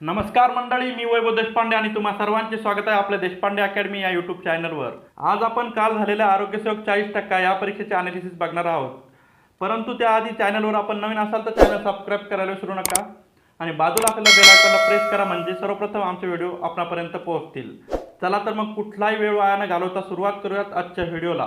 नमस्कार मंडळी मी वैभव देशपांडे आणि तुम्हा सर्वांचे स्वागत आहे आपल्या देशपांडे अकॅडमी या यूट्यूब चॅनलवर. आज आपण काल झालेल्या आरोग्यसेवक चाळीस टक्का या परीक्षेचे अनालिसिस बघणार आहोत. परंतु त्याआधी चॅनलवर आपण नवीन असाल तर चॅनल सबस्क्राईब करायला विसरू नका आणि बाजूला असलेल्या बेल आयकॉनला प्रेस करा म्हणजे सर्वप्रथम आमचे व्हिडिओ आपणापर्यंत पोहोचतील. चला तर मग कुठलाही वेळ वाया न घालवता सुरुवात करूयात आजच्या व्हिडिओला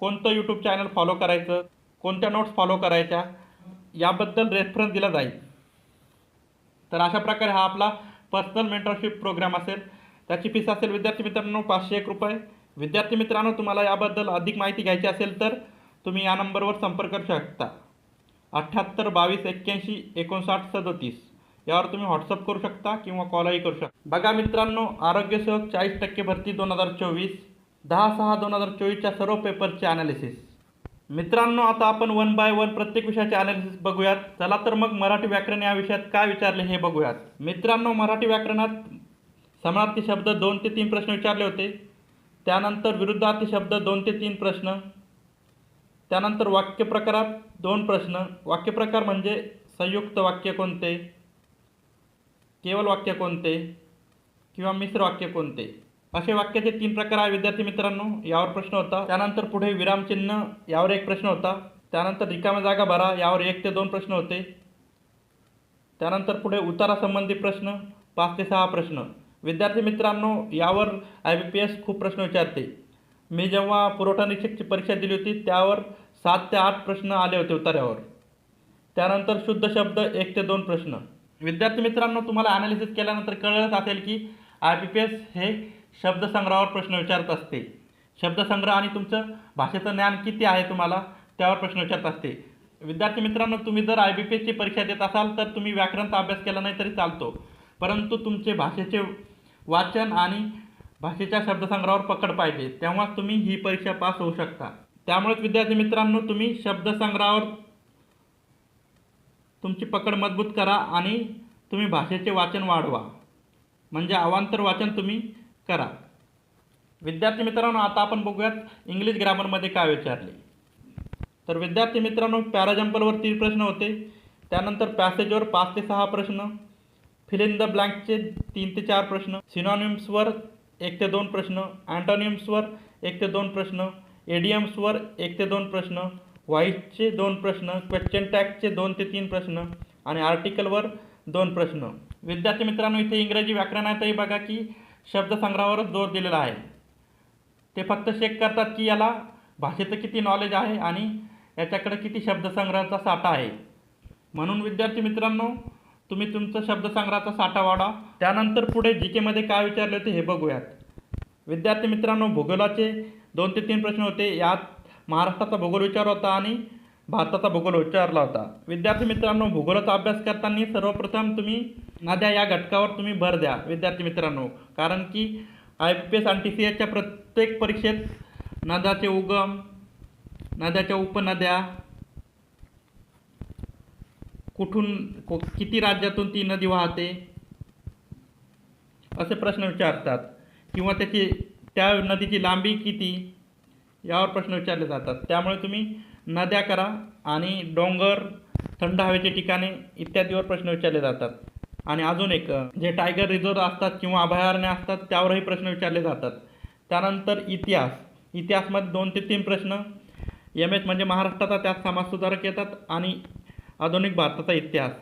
कोणतं यूट्यूब चॅनल फॉलो करायचं कोणत्या नोट्स फॉलो करायच्या याबद्दल रेफरन्स दिला जाईल. तर अशा प्रकारे हा आपला पर्सनल मेंटरशिप प्रोग्राम असेल. त्याची फीस असेल विद्यार्थी मित्रांनो पाचशे एक रुपये. विद्यार्थी मित्रांनो तुम्हाला याबद्दल अधिक माहिती घ्यायची असेल तर तुम्ही या नंबरवर संपर्क करू शकता. अठ्ठ्याहत्तर बावीस एक्क्याऐंशी एकोणसाठ सदोतीस. यावर तुम्ही व्हॉट्सअप करू शकता किंवा कॉलही करू शकता. बघा मित्रांनो आरोग्यसेवक चाळीस टक्के भरती दोन हजार चोवीस. दहा सहा दोन हजार चोवीसच्या सर्व पेपरचे ॲनालिसिस मित्रांनो आता आपण वन बाय वन प्रत्येक विषयाचे ॲनालिसिस बघूयात. चला तर मग मराठी व्याकरण या विषयात काय विचारले हे बघूयात. मित्रांनो मराठी व्याकरणात समानार्थी शब्द दोन ते तीन प्रश्न विचारले होते. त्यानंतर विरुद्धार्थी शब्द दोन ते तीन प्रश्न. त्यानंतर वाक्यप्रकारात दोन प्रश्न. वाक्यप्रकार म्हणजे संयुक्त वाक्य कोणते? केवळ वाक्य कोणते? किंवा मिश्र वाक्य कोणते? असे वाक्याचे तीन प्रकार आहे विद्यार्थी मित्रांनो. यावर प्रश्न होता. त्यानंतर पुढे विरामचिन्ह यावर एक प्रश्न होता. त्यानंतर रिकाम्या जागा भरा यावर एक ते दोन प्रश्न होते. त्यानंतर पुढे उतारासंबंधी प्रश्न पाच ते सहा प्रश्न. विद्यार्थी मित्रांनो यावर आय बी पी एस खूप प्रश्न विचारते. मी जेव्हा पुरवठा निरीक्षकची परीक्षा दिली होती त्यावर सात ते आठ प्रश्न आले होते उतार्यावर त्यानंतर शुद्ध शब्द एक ते दोन प्रश्न. विद्यार्थी मित्रांनो तुम्हाला ॲनालिसिस केल्यानंतर कळलंच असेल की आय बी पी एस हे शब्दसंग्रहावर प्रश्न विचारत असते. शब्दसंग्रह आणि तुमचं भाषेचं ज्ञान किती आहे तुम्हाला? त्यावर प्रश्न विचारत असते. विद्यार्थी मित्रांनो तुम्ही जर आय बी पी एसची परीक्षा देत असाल तर तुम्ही व्याकरणचा अभ्यास केला नाही तरी चालतो. परंतु तुमचे भाषेचे वाचन आणि भाषेच्या शब्दसंग्रहावर पकड पाहिजे. तेव्हाच तुम्ही ही परीक्षा पास होऊ शकता. त्यामुळेच विद्यार्थी मित्रांनो तुम्ही शब्दसंग्रहावर तुमची पकड मजबूत करा आणि तुम्ही भाषेचे वाचन वाढवा. म्हणजे अवांतर वाचन तुम्ही करा. विद्यार्थी मित्रांनो आता आपण बघूयात इंग्लिश ग्रामरमध्ये काय विचारले. तर विद्यार्थी मित्रांनो पॅराजम्पलवर तीन प्रश्न होते. त्यानंतर पॅसेजवर पाच ते सहा प्रश्न फिल इन द ब्लँकचे तीन ते चार प्रश्न सिनॉनिम्सवर एक ते दोन प्रश्न अँटोनिम्सवर एक ते दोन प्रश्न एडियम्सवर एक ते दोन प्रश्न व्हाईसचे दोन प्रश्न क्वेश्चन टॅगचे दोन ते तीन प्रश्न आणि आर्टिकलवर दोन प्रश्न. विद्यार्थी मित्रांनो इथे इंग्रजी व्याकरणातही बघा की शब्दसंग्रहावरच जोर दिलेला आहे. ते फक्त चेक करतात की याला भाषेचं किती नॉलेज आहे आणि याच्याकडे किती शब्दसंग्रहाचा साठा आहे. म्हणून विद्यार्थी मित्रांनो तुम्ही तुमचं शब्दसंग्रहाचा साठा वाढा त्यानंतर पुढे जी केमध्ये काय विचारले होते हे बघूयात. विद्यार्थी मित्रांनो भूगोलाचे दोन ते तीन प्रश्न होते. यात महाराष्ट्राचा भूगोल विचार होता आणि भारताचा भूगोल विचारला होता. विद्यार्थी मित्रांनो भूगोलाचा अभ्यास करताना सर्वप्रथम तुम्ही नद्या या घटकावर तुम्ही भर द्या विद्यार्थी मित्रांनो. कारण की आय पी एस आणि टी सी एसच्या प्रत्येक परीक्षेत नद्याचे उगम नद्याच्या उपनद्या कुठून को किती राज्यातून ती नदी वाहते असे प्रश्न विचारतात. किंवा त्याची त्या नदीची लांबी किती यावर प्रश्न विचारले जातात. त्यामुळे तुम्ही नद्या करा आणि डोंगर थंड हवेचे ठिकाणे इत्यादीवर प्रश्न विचारले जातात. आणि अजून एक जे टायगर रिझर्व असतात किंवा अभयारण्य असतात त्यावरही प्रश्न विचारले जातात. त्यानंतर इतिहास. इतिहासमध्ये दोन ते तीन प्रश्न. एम एच म्हणजे महाराष्ट्राचा त्यात समाजसुधारक येतात आणि आधुनिक भारताचा इतिहास.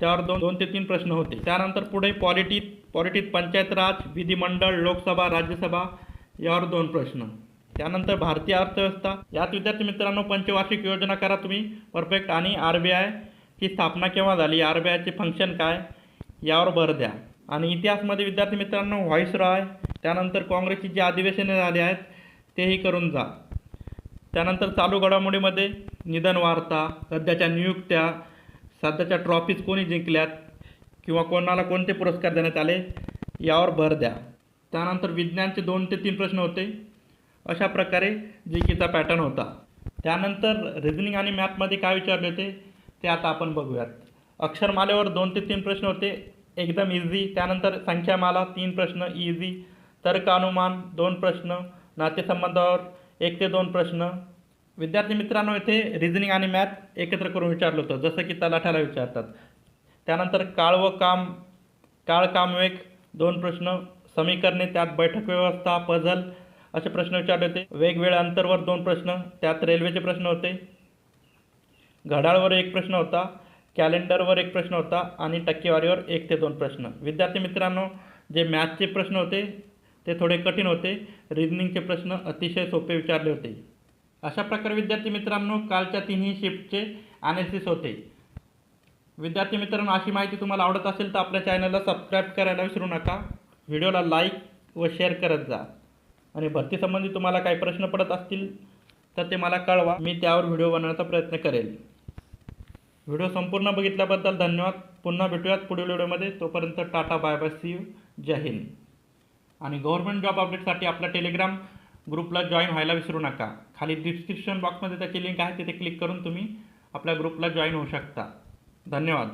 त्यावर दोन दोन ते तीन प्रश्न होते. त्यानंतर पुढे पॉलिटी पॉलिटीत पंचायत राज विधिमंडळ लोकसभा राज्यसभा यावर दोन प्रश्न. त्यानंतर भारतीय अर्थव्यवस्था. यात विद्यार्थी मित्रांनो पंचवार्षिक योजना करा तुम्ही. परफेक्ट आणि आर बी आयची स्थापना केव्हा झाली? आर बी आयचे फंक्शन काय? यावर भर द्या. आणि इतिहासमध्ये विद्यार्थी मित्रांनो व्हॉईस रॉय त्यानंतर काँग्रेसची जी अधिवेशने झाली आहेत तेही करून जा. त्यानंतर चालू घडामोडीमध्ये निधन वार्ता सध्याच्या नियुक्त्या सध्याच्या ट्रॉफीज कोणी जिंकल्यात किंवा कोणाला कोणते पुरस्कार देण्यात आले यावर भर द्या. त्यानंतर विज्ञानचे दोन ते तीन प्रश्न होते. अशा प्रकारे जी केचा पॅटर्न होता. त्यानंतर रिझनिंग आणि मॅथमध्ये काय विचारले होते ते आता आपण बघूयात. अक्षरमालेवर दोन ते तीन प्रश्न होते. एकदम इझी त्यानंतर संख्यामाला तीन प्रश्न इझी तर्कानुमान दोन प्रश्न. नातेसंबंधावर एक ते दोन प्रश्न. विद्यार्थी मित्रांनो इथे रिझनिंग आणि मॅथ एकत्र करून विचारलं होतं. जसं की तलाठ्याला विचारतात. त्यानंतर काळ व काम काळ काम वेग दोन प्रश्न. समीकरणे त्यात बैठक व्यवस्था पझल असे प्रश्न विचारले होते. वेगवेगळ्या अंतरवर दोन प्रश्न. त्यात रेल्वेचे प्रश्न होते. घड्याळवर एक प्रश्न होता. कॅलेंडरवर एक प्रश्न होता आणि टक्केवारीवर एक ते दोन प्रश्न. विद्यार्थी मित्रांनो जे मॅथ्सचे प्रश्न होते ते थोडे कठीण होते. रिजनिंगचे प्रश्न अतिशय सोपे विचारले होते. अशा प्रकारे विद्यार्थी मित्रांनो कालच्या तिन्ही शिफ्टचे ॲनालिसिस होते. विद्यार्थी मित्रांनो अशी माहिती तुम्हाला आवडत असेल तर आपल्या चॅनलला सबस्क्राईब करायला विसरू नका. व्हिडिओला लाईक व शेअर करत जा. आणि भरतीसंबंधी तुम्हाला काही प्रश्न पडत असतील तर ते मला कळवा. मी त्यावर व्हिडिओ बनवण्याचा प्रयत्न करेल. व्हिडिओ संपूर्ण बघितल्याबद्दल धन्यवाद. पुन्हा भेटूयात पुढील व्हिडिओमध्ये. तोपर्यंत tata bye bye see you जय हिंद. आणि गव्हर्नमेंट जॉब अपडेटसाठी आपल्या टेलिग्राम ग्रुपला जॉईन व्हायला विसरू नका. खाली डिस्क्रिप्शन बॉक्समध्ये त्याची लिंक आहे तिथे क्लिक करून तुम्ही आपल्या ग्रुपला जॉईन होऊ शकता. धन्यवाद.